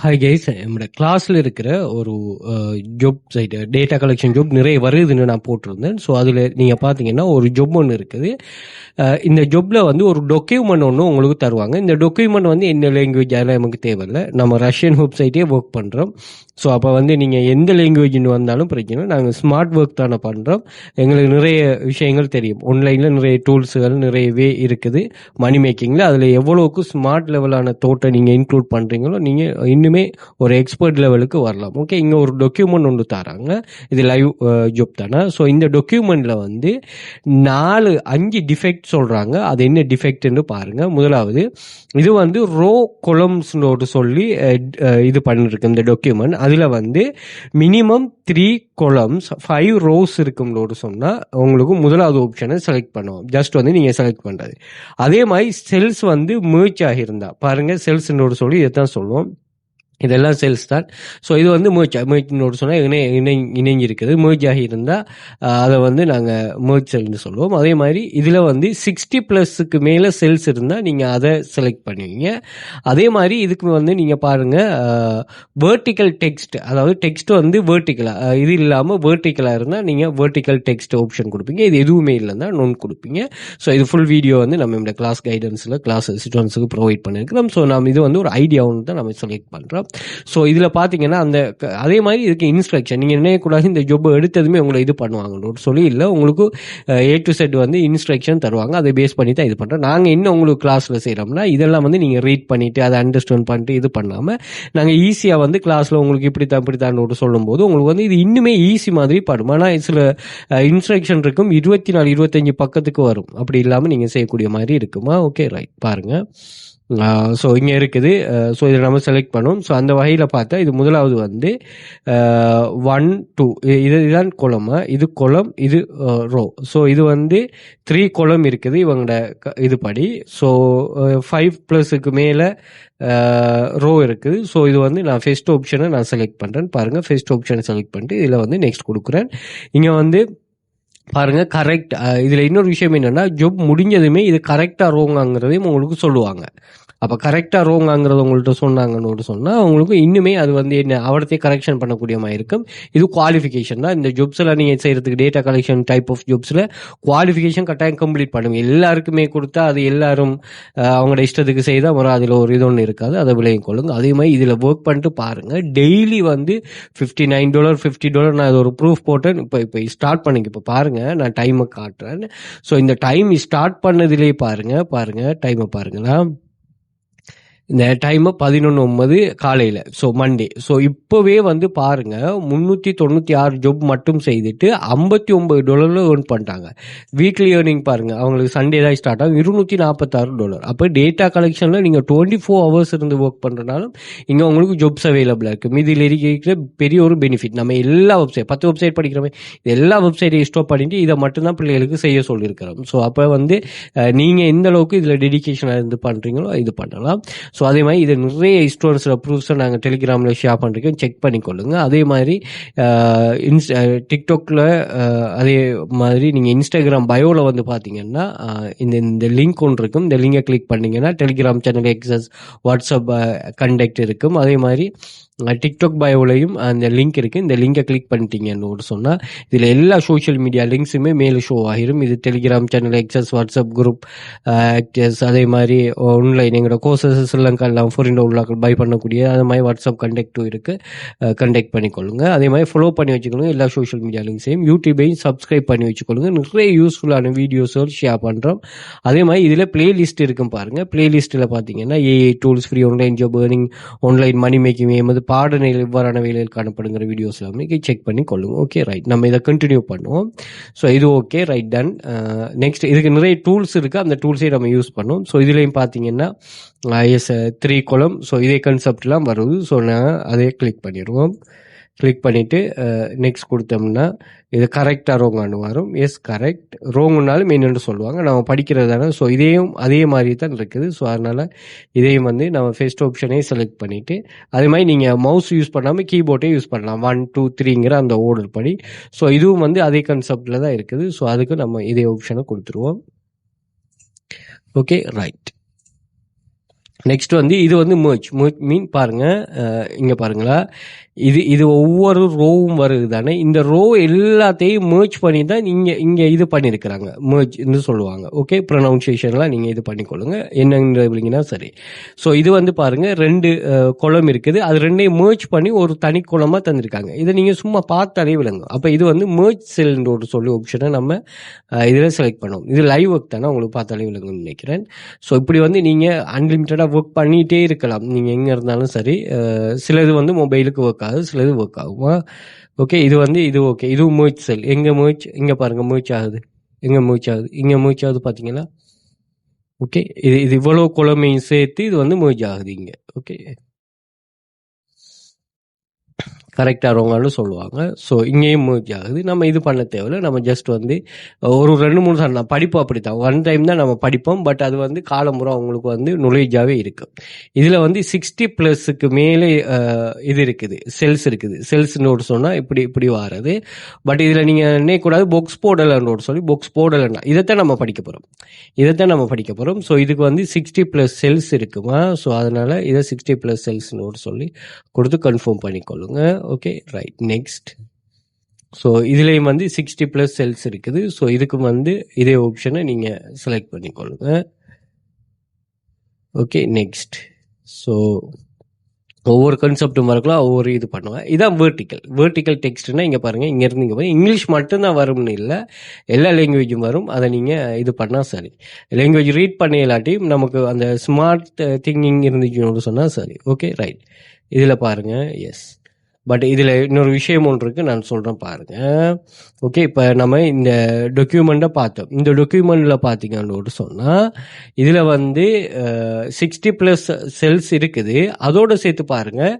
Hi guys என்னோட கிளாஸில் இருக்கிற ஒரு job side data collection job நிறைய வருதுன்னு நான் போட்டிருந்தேன். ஸோ அதில் நீங்கள் பார்த்தீங்கன்னா ஒரு ஜாப் ஒன்று இருக்குது. இந்த ஜாப்பில் வந்து ஒரு டொக்யூமெண்ட் ஒன்று உங்களுக்கு தருவாங்க. இந்த டொக்யூமெண்ட் வந்து என்ன லாங்குவேஜ் அதெல்லாம் நமக்கு தேவையில்லை. நம்ம ரஷ்யன் வெப்சைட்டே ஒர்க் பண்ணுறோம் ஸோ அப்போ வந்து நீங்கள் எந்த லாங்குவேஜ்னு வந்தாலும் பிரச்சனை நாங்கள் ஸ்மார்ட் ஒர்க் தானே பண்ணுறோம் எங்களுக்கு நிறைய விஷயங்கள் தெரியும். ஆன்லைனில் நிறைய டூல்ஸுகள் நிறையவே இருக்குது. மணி மேக்கிங்கில் அதில் எவ்வளோக்கு ஸ்மார்ட் லெவலான தோட்டை நீங்கள் இன்க்ளூட் பண்ணுறீங்களோ நீங்கள் இன்னுமே ஒரு எக்ஸ்பர்ட் லெவலுக்கு வரலாம். ஓகே இங்கே ஒரு டொக்யூமெண்ட் ஒன்று தராங்க. இது லைவ் ஜாப் uh, தானே? ஸோ இந்த டொக்யூமெண்ட்டில் வந்து நாலு அஞ்சு டிஃபெக்ட் சொல்கிறாங்க அது என்ன டிஃபெக்ட்னு பாருங்கள் முதலாவது இது வந்து ரோ கொலம்ஸ்னோடு சொல்லி uh, uh, இது பண்ணிருக்கு இந்த டொக்யூமெண்ட் அதில் வந்து minimum three columns five rows இருக்கும்னோடு சொன்னால் உங்களுக்கு முதலாவது ஆப்ஷனை செலக்ட் பண்ணுவோம். ஜஸ்ட் வந்து நீங்கள் செலக்ட் பண்ணுறது அதே மாதிரி செல்ஸ் வந்து மேர்ச் ஆகியிருந்தா பாருங்கள் செல்ஸ்னோடு சொல்லி இதை தான் சொல்லுவோம். இதெல்லாம் செல்ஸ் தான். ஸோ இது வந்து merge மேர்ச்னோடு சொன்னால் இணை இணை இணைஞ்சிருக்குது. Merge இருந்தால் அதை வந்து நாங்கள் merge செல்னு சொல்லுவோம். அதே மாதிரி இதில் வந்து சிக்ஸ்டி ப்ளஸ்ஸுக்கு மேலே செல்ஸ் இருந்தால் நீங்கள் அதை செலக்ட் பண்ணுவீங்க. அதே மாதிரி இதுக்கு வந்து நீங்கள் பாருங்கள் வேர்ட்டிக்கல் டெக்ஸ்ட் அதாவது டெக்ஸ்ட் வந்து வேர்ட்டிக்கலாக இது இல்லாமல் வேர்ட்டிக்கலாக இருந்தால் நீங்கள் வேர்ட்டிக்கல் டெக்ஸ்ட் ஆப்ஷன் கொடுப்பீங்க. இது எதுவுமே இல்லைன்னா நோன் கொடுப்பீங்க. ஸோ இது ஃபுல் வீடியோ வந்து நம்ம இந்த கிளாஸ் கைடன்ஸில் கிளாஸ் ஸ்டூடெண்ட்ஸுக்கு ப்ரொவைட் பண்ணியிருக்கிறோம் ஸோ நம்ம இது வந்து ஒரு ஐடியாவும் தான் நம்ம செலக்ட் பண்ணுறோம் ஸோ இதில் பார்த்தீங்கன்னா அந்த அதே மாதிரி இதுக்கு இன்ஸ்ட்ரக்ஷன் நீங்கள் நினைக்கக்கூடாது இந்த ஜப் எடுத்ததுமே உங்களை இது பண்ணுவாங்கன்னு சொல்லி இல்லை உங்களுக்கு ஏ டு செட் வந்து இன்ஸ்ட்ரக்ஷன் தருவாங்க. அதை பேஸ் பண்ணி தான் இது பண்ணுறோம் நாங்கள் இன்னும் உங்களுக்கு கிளாஸில் செய்கிறோம்னா இதெல்லாம் வந்து நீங்கள் ரீட் பண்ணிவிட்டு அதை அண்டர்ஸ்டாண்ட் பண்ணிட்டு இது பண்ணாமல் நாங்கள் ஈஸியாக வந்து கிளாஸில் உங்களுக்கு இப்படி தான் இப்படி தான் சொல்லும்போது உங்களுக்கு வந்து இது இன்னுமே ஈஸி மாதிரி படும். ஆனால் சில இன்ஸ்ட்ரக்ஷன் இருக்கும். இருபத்தி நாலு இருபத்தஞ்சி பக்கத்துக்கு வரும். அப்படி இல்லாமல் நீங்கள் செய்யக்கூடிய மாதிரி இருக்குமா? ஓகே ரைட் பாருங்கள் ஸோ இங்கே இருக்குது. ஸோ இதை நம்ம செலக்ட் பண்ணோம் ஸோ அந்த வகையில் பார்த்தா இது முதலாவது வந்து ஒன் டூ இது இதுதான் குளம் இது குளம் இது ரோ ஸோ இது வந்து த்ரீ குளம் இருக்குது இவங்களோட க- இது படி ஸோ ஃபைவ் ப்ளஸுக்கு மேலே ரோ இருக்குது. ஸோ இது வந்து நான் ஃபெஸ்ட் ஆப்ஷனை நான் செலக்ட் பண்ணுறேன் பாருங்கள் ஃபெஸ்ட் ஆப்ஷனை செலக்ட் பண்ணிட்டு இதில் வந்து நெக்ஸ்ட் கொடுக்குறேன். இங்கே வந்து பாருங்க கரெக்ட் இதில் இன்னொரு விஷயம் என்னன்னா ஜாப் முடிஞ்சதுமே இது கரெக்டாக ரோங்காங்கிறதையும் உங்களுக்கு சொல்லுவாங்க. அப்போ கரெக்டாக ரோங்காங்கிறத உங்கள்கிட்ட சொன்னாங்கன்னு சொன்னால் உங்களுக்கு இன்னுமே அது வந்து என்ன அவடத்தையே கரெக்ஷன் பண்ணக்கூடிய மாதிரி இருக்கும். இது குவாலிஃபிகேஷன் தான். இந்த ஜாப்ஸில் நீங்கள் செய்கிறதுக்கு டேட்டா கலெக்ஷன் டைப் ஆஃப் ஜாப்ஸில் குவாலிஃபிகேஷன் கட்டாயம் கம்ப்ளீட் பண்ணுங்க. எல்லாருக்குமே கொடுத்தா அது எல்லாரும் அவங்களோட இஷ்டத்துக்கு செய்தால் வரும். அதில் ஒரு இது ஒன்று இருக்காது. அதை விலையும் கொள்ளுங்க. அதே மாதிரி இதில் ஒர்க் பண்ணிட்டு பாருங்கள் டெய்லி வந்து fifty nine dollar fifty dollar நான் அது ஒரு ப்ரூஃப் போட்டேன். இப்போ இப்போ ஸ்டார்ட் பண்ணுங்க. இப்போ பாருங்கள் நான் டைமை காட்டுறேன். ஸோ இந்த டைம் ஸ்டார்ட் பண்ணதுலேயே பாருங்க பாருங்க டைமை பாருங்களா இந்த டைமு பதினொன்று ஒன்பது காலையில். ஸோ மண்டே ஸோ இப்போவே வந்து பாருங்க முந்நூற்றி தொண்ணூற்றி ஆறு ஜாப் மட்டும் செய்துட்டு ஐம்பத்தி ஒம்பது டாலரில் ஏர்ன் பண்ணிட்டாங்க வீக்லி ஏர்னிங் பாருங்கள் அவங்களுக்கு சண்டே தான் ஸ்டார்ட் ஆகும். இருநூற்றி நாற்பத்தாறு டாலர் அப்போ டேட்டா கலெக்ஷனில் நீங்கள் டுவெண்ட்டி ஃபோர் ஹவர்ஸ் இருந்து ஒர்க் பண்ணுறனாலும் இங்கே உங்களுக்கு ஜாப்ஸ் அவைலபிளாக இருக்குது மீதியில் இருக்கிற பெரிய ஒரு பெனிஃபிட் நம்ம எல்லா வெப்சைட் பத்து வெப்சைட் படிக்கிறோமே இது எல்லா வெப்சைட்டையும் ஸ்டாப் பண்ணிட்டு இதை மட்டும்தான் பிள்ளைகளுக்கு செய்ய சொல்லியிருக்கிறோம். ஸோ அப்போ வந்து நீங்கள் எந்த அளவுக்கு இதில் டெடிகேஷனாக இருந்து பண்ணுறீங்களோ இது பண்ணலாம். ஸோ அதே மாதிரி இது நிறைய ஸ்டூடெண்ட்ஸோட ப்ரூஃப்ஸை நாங்கள் டெலிகிராமில் ஷேர் பண்ணிருக்கோம் செக் பண்ணிக்கொள்ளுங்க. அதே மாதிரி இன்ஸ்ட இன்ஸ் டிக்டாக்ல அதே மாதிரி நீங்கள் இன்ஸ்டாகிராம் பயோவில் வந்து பார்த்தீங்கன்னா இந்த இந்த லிங்க் ஒன்று இருக்கும். இந்த லிங்கை கிளிக் பண்ணிங்கன்னா Telegram channel access WhatsApp contact இருக்கும். அதே மாதிரி டிக்டாக் பயோலையும் அந்த லிங்க் இருக்குது இந்த லிங்கை கிளிக் பண்ணிட்டீங்கன்னு ஒரு சொன்னால் இதில் எல்லா சோஷியல் மீடியா லிங்க்ஸுமே மேலே ஷோ ஆகிரும். இது Telegram channel access WhatsApp group actors அதே மாதிரி ஆன்லைன் எங்களோட கோர்சஸ் எல்லாம் எல்லாம் ஃபாரின் உள்ளாக்கள் பை பண்ணக்கூடிய அது மாதிரி வாட்ஸ்அப் கண்டெக்டும் இருக்குது கண்டெக்ட் பண்ணிக்கொள்ளுங்க. அதே மாதிரி ஃபாலோ பண்ணி வச்சுக்கொள்ளுங்க. எல்லா சோஷியல் மீடியா லிங்க்ஸையும் யூடியூபையும் சப்ஸ்கிரைப் பண்ணி வச்சுக்கொள்ளுங்க. நிறைய யூஸ்ஃபுல்லான வீடியோஸும் ஷேர் பண்ணுறோம் அதே மாதிரி இதில் பிளேலிஸ்ட் இருக்கும் பாருங்கள் பிளேலிஸ்ட்டில் பார்த்தீங்கன்னா AI tools free online job earning online money making எமது பாடநிலை இவ்வாறான வேலையில் காணப்படுங்கிற வீடியோஸ் எல்லாமே செக் பண்ணி கொள்ளுங்க. ஓகே ரைட் நம்ம இதை கண்டினியூ பண்ணுவோம். ஸோ இது ஓகே ரைட் டன் நெக்ஸ்ட் இதுக்கு நிறைய டூல்ஸ் இருக்குது அந்த டூல்ஸையும் நம்ம யூஸ் பண்ணுவோம். ஸோ இதுலேயும் பார்த்தீங்கன்னா S uh, three column uh, so இதே கன்செப்ட்லாம் வருது. ஸோ நான் அதே கிளிக் பண்ணிடுவோம். கிளிக் பண்ணிவிட்டு நெக்ஸ்ட் கொடுத்தோம்னா இது கரெக்டாக ரோங்கான்னு வரும். எஸ் கரெக்ட் ரோங்குனாலும் என்னென்னு சொல்லுவாங்க. நம்ம படிக்கிறது தானே. ஸோ இதையும் அதே மாதிரி தான் இருக்குது. ஸோ அதனால் இதையும் வந்து நம்ம ஃபஸ்ட் ஆப்ஷனே செலக்ட் பண்ணிவிட்டு அதே மாதிரி நீங்கள் மவுஸ் யூஸ் பண்ணாமல் கீபோர்டே யூஸ் பண்ணலாம். ஒன் டூ த்ரீங்கிற அந்த ஓர்டர் படி. ஸோ இதுவும் வந்து அதே கன்செப்டில் தான் இருக்குது. ஸோ அதுக்கு நம்ம இதே ஆப்ஷனை கொடுத்துருவோம். ஓகே ரைட் நெக்ஸ்ட் வந்து இது வந்து merge. Merge மீன் பாருங்க இங்க பாருங்களா. இது இது ஒவ்வொரு ரோவும் வருது தானே இந்த ரோ எல்லாத்தையும் merge பண்ணி தான் இங்க இங்க இது பண்ணியிருக்கிறாங்க merge சொல்லுவாங்க. ஓகே ப்ரொனவுன்சியேஷன்லாம் நீங்க இது பண்ணிக்கொள்ளுங்க. என்னங்கிறீங்கன்னா சரி. ஸோ இது வந்து பாருங்க ரெண்டு குளம் இருக்குது. அது ரெண்டையும் merge பண்ணி ஒரு தனி குளமா தந்திருக்காங்க. இதை நீங்க சும்மா பார்த்தாலே விளங்கும். அப்போ இது வந்து merge செல்ன்ற ஒரு சொல்லி ஆப்ஷனை நம்ம இதில் செலக்ட் பண்ணுவோம் இது லைவ் ஒர்க் தானே உங்களுக்கு பார்த்தாலே விளங்கும்னு நினைக்கிறேன். ஸோ இப்படி வந்து நீங்கள் அன்லிமிட்டடாக ஒர்க் பண்ணிகிட்டே இருக்கலாம். நீங்கள் எங்கே இருந்தாலும் சரி. சிலது வந்து மொபைலுக்கு ஒர்க் ஆகுது சிலது ஒர்க் ஆகுமா? ஓகே இது வந்து இது ஓகே இதுவும் மூச்சு செல் எங்கே மூச்சு இங்கே பாருங்கள் மூச்சு ஆகுது. எங்கே மூச்சு ஆகுது? இங்கே மூச்சு ஆகுது பார்த்தீங்களா ஓகே இது இது இவ்வளோ குழமையும் சேர்த்து இது வந்து மூச்சு ஆகுது இங்கே. ஓகே கரெக்டாக ரோங்கான்னு சொல்லுவாங்க. ஸோ இங்கேயும் மூச் ஆகுது. நம்ம இது பண்ண தேவையில்ல. நம்ம ஜஸ்ட் வந்து ஒரு ரெண்டு மூணு சார் நான் படிப்போம் அப்படித்தான். ஒன் டைம் தான் நம்ம படிப்போம். பட் அது வந்து காலம்புறம் அவங்களுக்கு வந்து நுழைஜாகவே இருக்கும் இதில் வந்து சிக்ஸ்டி ப்ளஸுக்கு மேலே இது இருக்குது. செல்ஸ் இருக்குது. செல்ஸ் நோட் சொன்னால் இப்படி இப்படி வாரது. பட் இதில் நீங்கள் நினைக்கக்கூடாது. பொக்ஸ் போடலை நோட் சொல்லி பொக்ஸ் போடலைன்னா இதைத்தான் நம்ம படிக்க போகிறோம் இதைத்தான் நம்ம படிக்க போகிறோம் ஸோ இதுக்கு வந்து சிக்ஸ்டி ப்ளஸ் செல்ஸ் இருக்குமா? ஸோ அதனால் இதை சிக்ஸ்டி ப்ளஸ் செல்ஸ் நோட் சொல்லி கொடுத்து கன்ஃபார்ம் பண்ணிக்கொள்ளுங்க. ஓகே ரைட் நெக்ஸ்ட் ஸோ இதுலேயும் வந்து சிக்ஸ்டி ப்ளஸ் செல்ஸ் இருக்குது. ஸோ இதுக்கு வந்து இதே ஆப்ஷனை நீங்கள் செலக்ட் பண்ணிக்கொள்ளுங்க. ஓகே நெக்ஸ்ட் ஸோ ஒவ்வொரு கன்செப்ட்டும் இருக்கலாம் ஒவ்வொரு இது பண்ணுவேன் இதான் வேர்ட்டிக்கல் வேர்ட்டிக்கல் டெக்ஸ்ட்னா இங்கே பாருங்கள் இங்கேருந்து இங்கே பாருங்க. இங்கிலீஷ் மட்டும்தான் வரும்னு இல்லை. எல்லா லாங்குவேஜும் வரும். அதை நீங்கள் இது பண்ணால் சரி. லாங்குவேஜ் ரீட் பண்ண இல்லாட்டியும் நமக்கு அந்த ஸ்மார்ட் திங்கிங் இருந்துச்சுன்னு சொன்னால் சரி. ஓகே ரைட் இதில் பாருங்கள் எஸ் பட் இதில் இன்னொரு விஷயம் ஒன்று இருக்குது நான் சொல்கிறேன் பாருங்கள் ஓகே இப்போ நம்ம இந்த டொக்யூமெண்ட்டை பார்த்தோம். இந்த டொக்யூமெண்ட்டில் பார்த்தீங்கன்னு சொன்னால் இதில் வந்து சிக்ஸ்டி ப்ளஸ் செல்ஸ் இருக்குது. அதோட சேர்த்து பாருங்கள்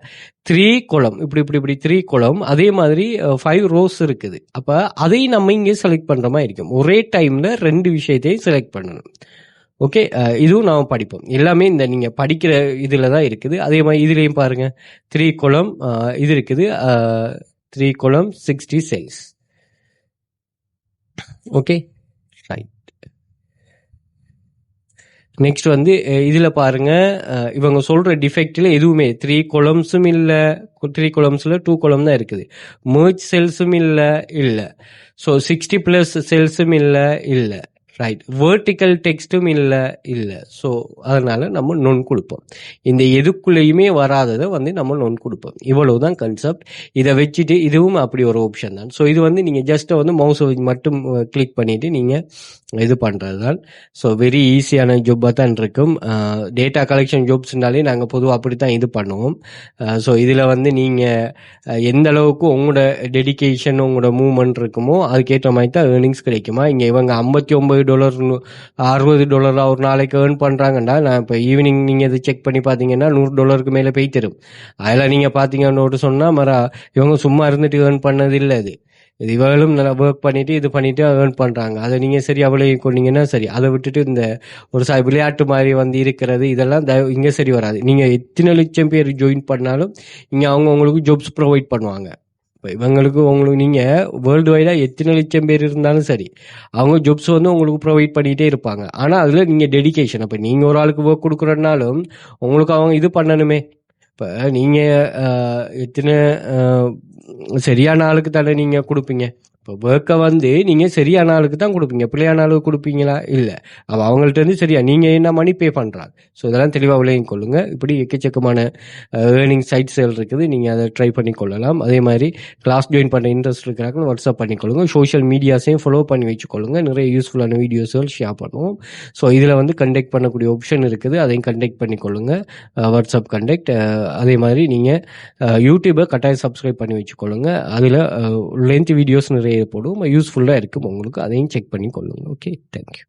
த்ரீ குளம் இப்படி இப்படி இப்படி த்ரீ குளம் அதே மாதிரி ஃபைவ் ரோஸ் இருக்குது. அப்போ அதையும் நம்ம இங்கே செலக்ட் பண்ணுற மாதிரி இருக்கும். ஒரே டைமில் ரெண்டு விஷயத்தையும் செலக்ட் பண்ணணும். ஓகே இதுவும் நாம் படிப்போம். எல்லாமே இந்த நீங்கள் படிக்கிற இதில் தான் இருக்குது. அதே மாதிரி இதுலேயும் பாருங்கள் த்ரீ குளம் இது இருக்குது. Three column sixty size okay right next வந்து இதில் பாருங்கள் இவங்க சொல்கிற டிஃபெக்டில் எதுவுமே த்ரீ கொலம்ஸும் இல்லை த்ரீ கொலம்ஸில் டூ கொலம் தான் இருக்குது. மர்ச் செல்ஸும் இல்லை இல்லை. ஸோ சிக்ஸ்டி ப்ளஸ் செல்ஸும் இல்லை இல்லை. ரைட் வேர்டிக்கல் டெக்ஸ்ட்டும் இல்லை இல்லை. ஸோ அதனால் நம்ம நொன் கொடுப்போம். இந்த எதுக்குள்ளேயுமே வராததை வந்து நம்ம நொன் கொடுப்போம். இவ்வளவு தான் கன்செப்ட் இதை வச்சுட்டு இதுவும் அப்படி ஒரு ஆப்ஷன் தான். ஸோ இது வந்து நீங்கள் ஜஸ்ட்டு வந்து மவுஸை மட்டும் கிளிக் பண்ணிவிட்டு நீங்கள் இது பண்ணுறது தான் ஸோ வெரி ஈஸியான ஜாப்பாக தான் இருக்கும். டேட்டா கலெக்ஷன் ஜாப்ஸ்னாலே நாங்கள் பொதுவாக அப்படி தான் இது பண்ணுவோம். ஸோ இதில் வந்து நீங்கள் எந்த அளவுக்கு உங்களோட டெடிகேஷன் உங்களோட மூவ்மெண்ட் இருக்குமோ அதுக்கேற்ற மாதிரி தான் ஏர்னிங்ஸ் கிடைக்குமா? இங்கே இவங்க ஐம்பத்தி ஒம்பது டாலர் அறுபது டாலராக ஒரு நாளைக்கு ஏர்ன் பண்ணுறாங்கன்னா நான் இப்போ ஈவினிங் நீங்கள் இது செக் பண்ணி பார்த்தீங்கன்னா நூறு டாலருக்கு மேலே போய் தரும். அதில் நீங்கள் பார்த்தீங்கன்னு சொன்னால் மர இவங்க சும்மா இருந்துட்டு ஏர்ன் பண்ணது இல்லை இது இது நல்லா ஒர்க் பண்ணிட்டு இது பண்ணிட்டு ஏர்ன் பண்ணுறாங்க அதை நீங்கள் சரி அவளை கொண்டீங்கன்னா சரி. அதை விட்டுட்டு இந்த ஒரு ச விளையாட்டு மாதிரி வந்து இருக்கிறது இதெல்லாம் த இங்கே சரி வராது. நீங்கள் எத்தனை லட்சம் பேர் ஜாயின் பண்ணாலும் இங்கே அவங்க உங்களுக்கு ஜாப்ஸ் ப்ரொவைட் பண்ணுவாங்க. இப்போ இவங்களுக்கு உங்களுக்கு நீங்கள் வேர்ல்டு வைடாக எத்தனை லட்சம் பேர் இருந்தாலும் சரி அவங்க ஜாப்ஸ் வந்து உங்களுக்கு ப்ரொவைட் பண்ணிகிட்டே இருப்பாங்க. ஆனால் அதில் நீங்கள் டெடிக்கேஷன் இப்போ நீங்கள் ஒரு ஆளுக்கு ஒர்க் கொடுக்குறனாலும் உங்களுக்கு அவங்க இது பண்ணணுமே. இப்போ நீங்கள் எத்தனை சரியான ஆளுக்கு தானே நீங்கள் கொடுப்பீங்க? இப்போ ஒர்க்கை வந்து நீங்கள் சரியான ஆளுக்கு தான் கொடுப்பீங்க. பிள்ளையான ஆளுக்கு கொடுப்பீங்களா? இல்லை. அவள் அவங்கள்ட்ட இருந்து சரியா நீங்கள் என்ன மணி பே பண்ணுறாங்க ஸோ இதெல்லாம் தெளிவாக விளையும் கொள்ளுங்கள் இப்படி எக்கச்சக்கமான ஏர்னிங் சைட்ஸ்கள் இருக்குது. நீங்கள் அதை ட்ரை பண்ணி கொள்ளலாம். அதே மாதிரி கிளாஸ் ஜாயின் பண்ண இன்ட்ரெஸ்ட் இருக்கிறாங்க வாட்ஸ்அப் பண்ணிக்கொள்ளுங்க சோஷியல் மீடியாஸையும் ஃபாலோ பண்ணி வச்சுக்கொள்ளுங்க நிறைய யூஸ்ஃபுல்லான வீடியோஸ்கள் ஷேர் பண்ணுவோம். ஸோ இதில் வந்து கண்டெக்ட் பண்ணக்கூடிய ஆப்ஷன் இருக்குது. அதையும் கண்டெக்ட் பண்ணிக்கொள்ளுங்க வாட்ஸ்அப் கண்டெக்ட் அதே மாதிரி நீங்கள் யூடியூப்பை கட்டாயம் சப்ஸ்கிரைப் பண்ணி வச்சுக்கொள்ளுங்க அதில் லென்த் வீடியோஸ் நிறைய போடும். யூஸ்ஃபுல்லாக இருக்கும் உங்களுக்கு. அதையும் செக் பண்ணி கொள்ளுங்க. Okay thank you